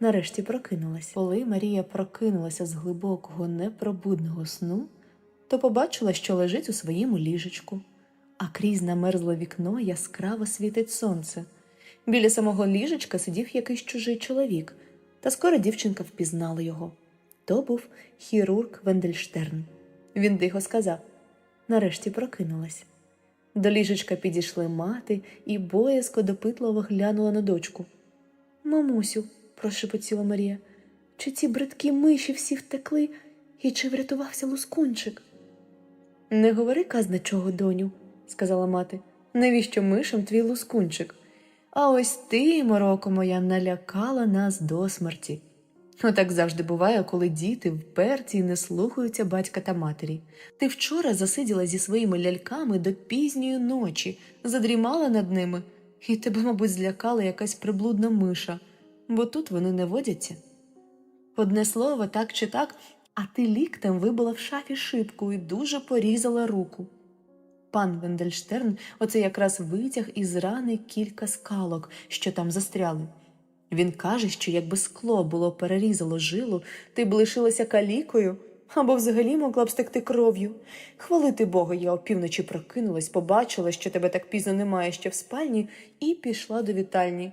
нарешті прокинулась. Коли Марія прокинулася з глибокого непробудного сну, то побачила, що лежить у своєму ліжечку, а крізь намерзле вікно яскраво світить сонце. Біля самого ліжечка сидів якийсь чужий чоловік, та скоро дівчинка впізнала його. То був хірург Вендельштерн. Він тихо сказав нарешті прокинулась. До ліжечка підійшли мати і боязко допитливо глянула на дочку. Мамусю, прошепотіла Марія, чи ці бридкі миші всі втекли, і чи врятувався лускунчик? Не говори казничого, доню, сказала мати. Навіщо мишам твій лускунчик? А ось ти, мороко моя, налякала нас до смерті. Отак завжди буває, коли діти вперті і не слухаються батька та матері. Ти вчора засиділа зі своїми ляльками до пізньої ночі, задрімала над ними, і тебе, мабуть, злякала якась приблудна миша, бо тут вони не водяться. Одне слово, так чи так, а ти ліктем вибила в шафі шибку і дуже порізала руку. Пан Вендельштерн оце якраз витяг із рани кілька скалок, що там застряли. Він каже, що якби скло було перерізало жилу, ти б лишилася калікою або взагалі могла б стекти кров'ю. Хвалити Бога, я опівночі прокинулась, побачила, що тебе так пізно немає ще в спальні, і пішла до вітальні.